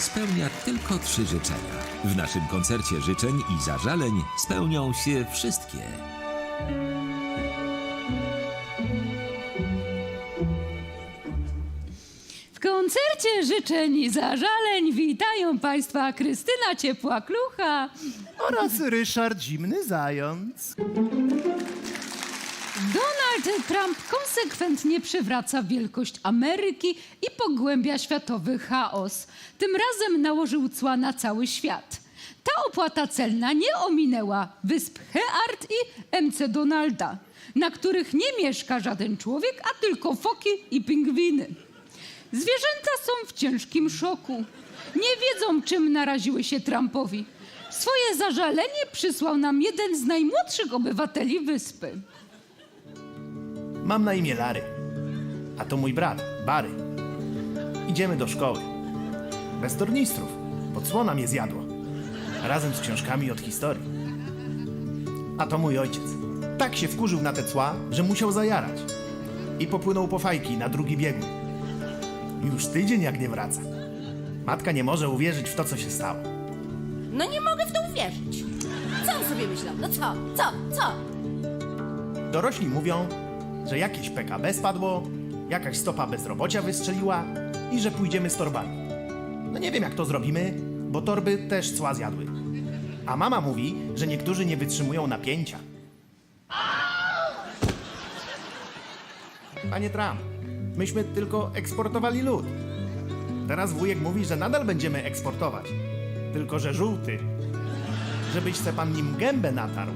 spełnia tylko trzy życzenia. W naszym koncercie życzeń i zażaleń spełnią się wszystkie. W koncercie życzeń i zażaleń witają Państwa Krystyna Ciepła-Klucha, oraz Ryszard Zimny Zając. Donald Trump konsekwentnie przywraca wielkość Ameryki i pogłębia światowy chaos. Tym razem nałożył cła na cały świat. Ta opłata celna nie ominęła wysp Heart i MC Donalda, na których nie mieszka żaden człowiek, a tylko foki i pingwiny. Zwierzęta są w ciężkim szoku. Nie wiedzą, czym naraziły się Trumpowi. Swoje zażalenie przysłał nam jeden z najmłodszych obywateli wyspy. Mam na imię Lary. A to mój brat, Bary. Idziemy do szkoły. Bez tornistrów, bo cłona mnie zjadło. Razem z książkami od historii. A to mój ojciec. Tak się wkurzył na te cła, że musiał zajarać. I popłynął po fajki na drugi biegun. Już tydzień jak nie wraca. Matka nie może uwierzyć w to, co się stało. No nie mogę w to uwierzyć. Co on sobie myślał? No co? Co? Co? Dorośli mówią, że jakieś PKB spadło, jakaś stopa bezrobocia wystrzeliła i że pójdziemy z torbami. No nie wiem jak to zrobimy, bo torby też cła zjadły. A mama mówi, że niektórzy nie wytrzymują napięcia. Panie Trump, myśmy tylko eksportowali lód. Teraz wujek mówi, że nadal będziemy eksportować. Tylko, że żółty. Żebyś se pan nim gębę natarł.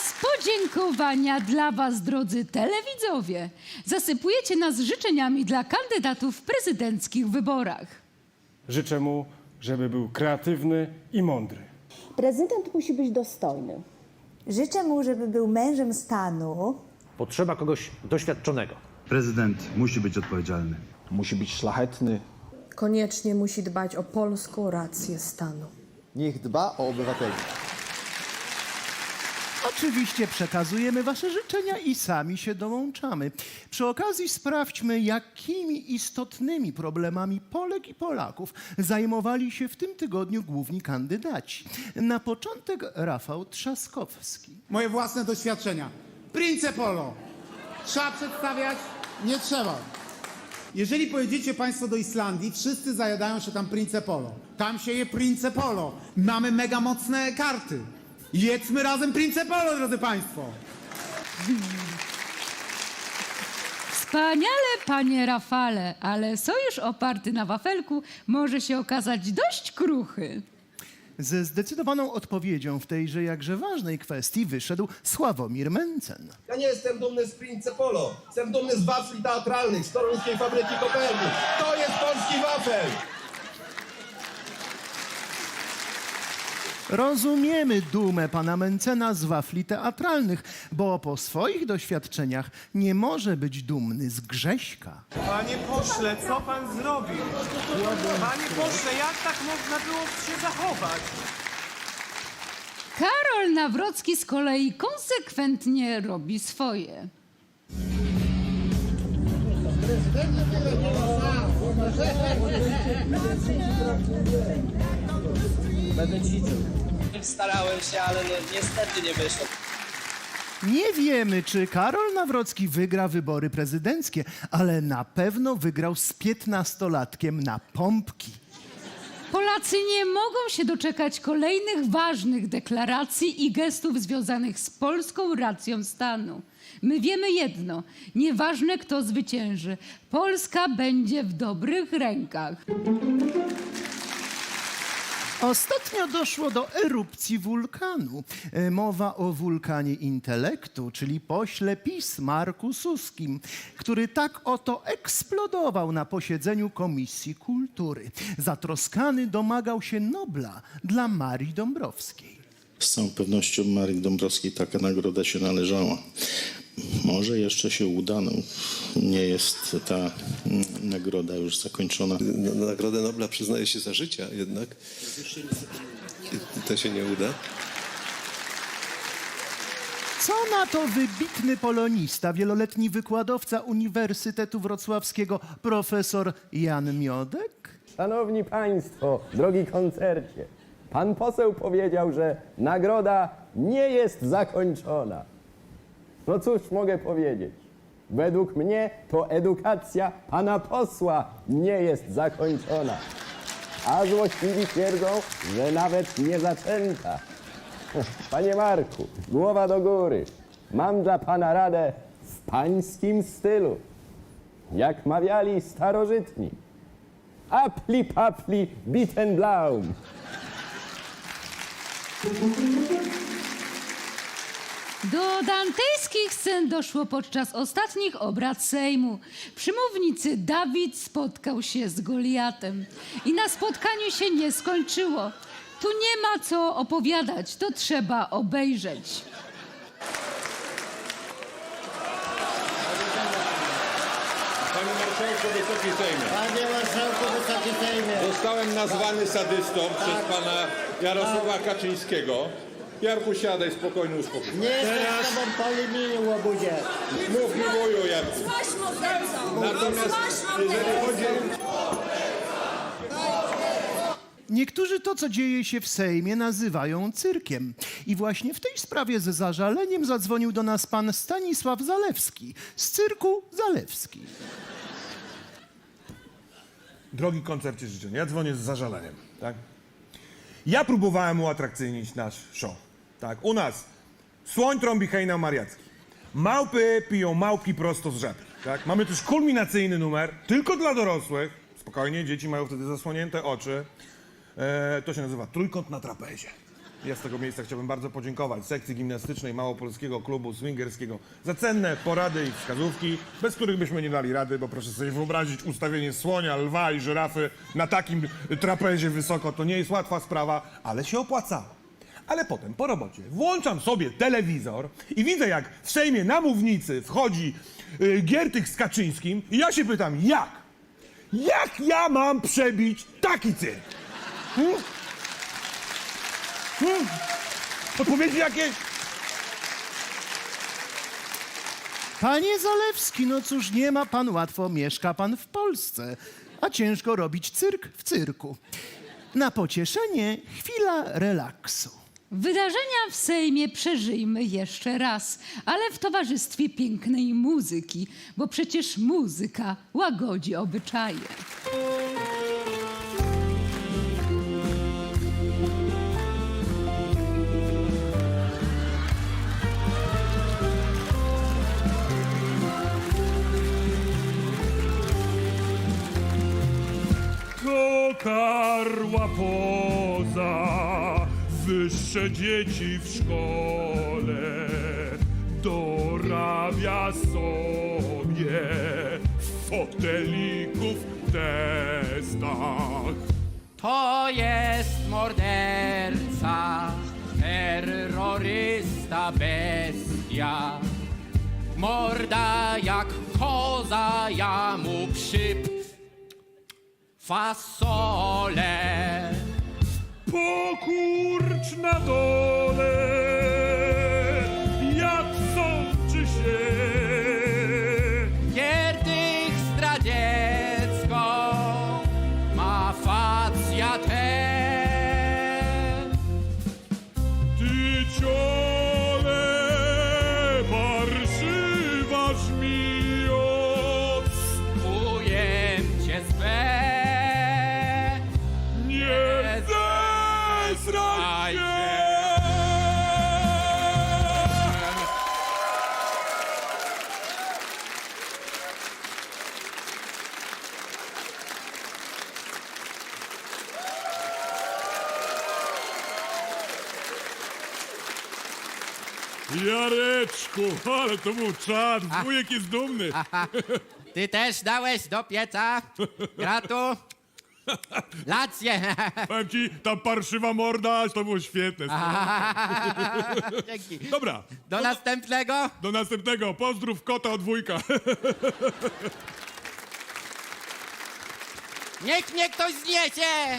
Teraz podziękowania dla Was, drodzy telewidzowie. Zasypujecie nas życzeniami dla kandydatów w prezydenckich wyborach. Życzę mu, żeby był kreatywny i mądry. Prezydent musi być dostojny. Życzę mu, żeby był mężem stanu, Potrzeba kogoś doświadczonego. Prezydent musi być odpowiedzialny. Musi być szlachetny. Koniecznie musi dbać o polską rację stanu. Niech dba o obywateli. Oczywiście przekazujemy Wasze życzenia i sami się dołączamy. Przy okazji sprawdźmy, jakimi istotnymi problemami Polek i Polaków zajmowali się w tym tygodniu główni kandydaci. Na początek Rafał Trzaskowski. moje własne doświadczenia. Prince Polo. Trzeba przedstawiać? Nie trzeba. Jeżeli pojedziecie Państwo do Islandii, wszyscy zajadają się tam Prince Polo. Tam się je Prince Polo. Mamy mega mocne karty. Jedzmy razem Prince Polo, drodzy Państwo. Wspaniale, panie Rafale, ale sojusz oparty na wafelku może się okazać dość kruchy. Ze zdecydowaną odpowiedzią w tejże jakże ważnej kwestii wyszedł Sławomir Mencen. Ja nie jestem dumny z Prince Polo. Jestem dumny z wafli teatralnych, z toruńskiej fabryki Kopernik. To jest polski wafel! Rozumiemy dumę pana Mencena z wafli teatralnych, bo po swoich doświadczeniach nie może być dumny z Grześka. Panie pośle, co Pan zrobił? Panie pośle, jak tak można było się zachować? Karol Nawrocki z kolei konsekwentnie robi swoje. Starałem się, ale no, niestety nie wyszło. Nie wiemy, czy Karol Nawrocki wygra wybory prezydenckie, ale na pewno wygrał z piętnastolatkiem na pompki. Polacy nie mogą się doczekać kolejnych ważnych deklaracji i gestów związanych z polską racją stanu. My wiemy jedno: nieważne kto zwycięży, Polska będzie w dobrych rękach. Ostatnio doszło do erupcji wulkanu. E, Mowa o wulkanie intelektu, czyli pośle PiS Marku Suskim, który tak oto eksplodował na posiedzeniu Komisji Kultury. Zatroskany domagał się Nobla dla Marii Dąbrowskiej. Z całą pewnością Marii Dąbrowskiej taka nagroda się należała. Może jeszcze się uda. No, nie jest ta mm, nagroda już zakończona. Nagrodę Nobla przyznaje się za życia jednak. To się nie uda. Co na to wybitny polonista, wieloletni wykładowca Uniwersytetu Wrocławskiego, profesor Jan Miodek? Szanowni Państwo, drogi koncercie, pan poseł powiedział, że nagroda nie jest zakończona. No cóż mogę powiedzieć? Według mnie to edukacja pana posła nie jest zakończona. A złośliwi twierdzą, że nawet nie zaczęta. Panie Marku, głowa do góry. Mam dla pana radę w pańskim stylu. Jak mawiali starożytni. Apli papli Bittenblaum. Do dantejskich scen doszło podczas ostatnich obrad Sejmu. Przy mównicy Dawid spotkał się z Goliatem. I na spotkaniu się nie skończyło. Tu nie ma co opowiadać, to trzeba obejrzeć. Panie Marszałku, Wysoki Sejmie. Panie marszałku, wysoki Sejmie. Zostałem nazwany sadystą przez pana Jarosława Kaczyńskiego. Jarku, siadaj, spokojnie uspokój. Nie jestem z tobą polimiłem, łobuzie. Mów mi wuju, Jarku. Złaś mordercą! Natomiast Złaś jeżeli chodzi Niektórzy to, co dzieje się w Sejmie, nazywają cyrkiem. I właśnie w tej sprawie z zażaleniem zadzwonił do nas pan Stanisław Zalewski z cyrku Zalewski. Drogi koncercie życzeń, ja dzwonię z zażaleniem, tak? Ja próbowałem uatrakcyjnić nasz show, tak? U nas słoń trąbi hejna mariacki. Małpy piją małpki prosto z rzepki, tak? Mamy też kulminacyjny numer, tylko dla dorosłych. Spokojnie, dzieci mają wtedy zasłonięte oczy. E, to się nazywa Trójkąt na trapezie. Ja z tego miejsca chciałbym bardzo podziękować sekcji gimnastycznej Małopolskiego Klubu Swingerskiego za cenne porady i wskazówki, bez których byśmy nie dali rady, bo proszę sobie wyobrazić ustawienie słonia, lwa i żyrafy na takim trapezie wysoko. To nie jest łatwa sprawa, ale się opłacało. Ale potem, po robocie, włączam sobie telewizor i widzę, jak w Sejmie na mównicy wchodzi y, Giertych z Kaczyńskim i ja się pytam, jak? Jak ja mam przebić taki cyrk? Hmm? Hmm? Odpowiedzi jakieś? Panie Zalewski, no cóż, nie ma pan łatwo, mieszka pan w Polsce, a ciężko robić cyrk w cyrku. Na pocieszenie chwila relaksu. Wydarzenia w Sejmie przeżyjmy jeszcze raz, ale w towarzystwie pięknej muzyki, bo przecież muzyka łagodzi obyczaje. To karła poza, wyższe dzieci w szkole, dorabia sobie fotelików w testach. To jest morderca, terrorysta, bestia. Morda jak koza, ja mu przyp fasole. Pokurcz na dole, Jareczku, ale to był czad, wujek jest dumny. Ty też dałeś do pieca? Gratu? Lację. Powiem ci, ta parszywa morda, to było świetne. Dzięki. Dobra, Do następnego. do następnego. Pozdrów kota od wujka. Niech mnie ktoś zniesie!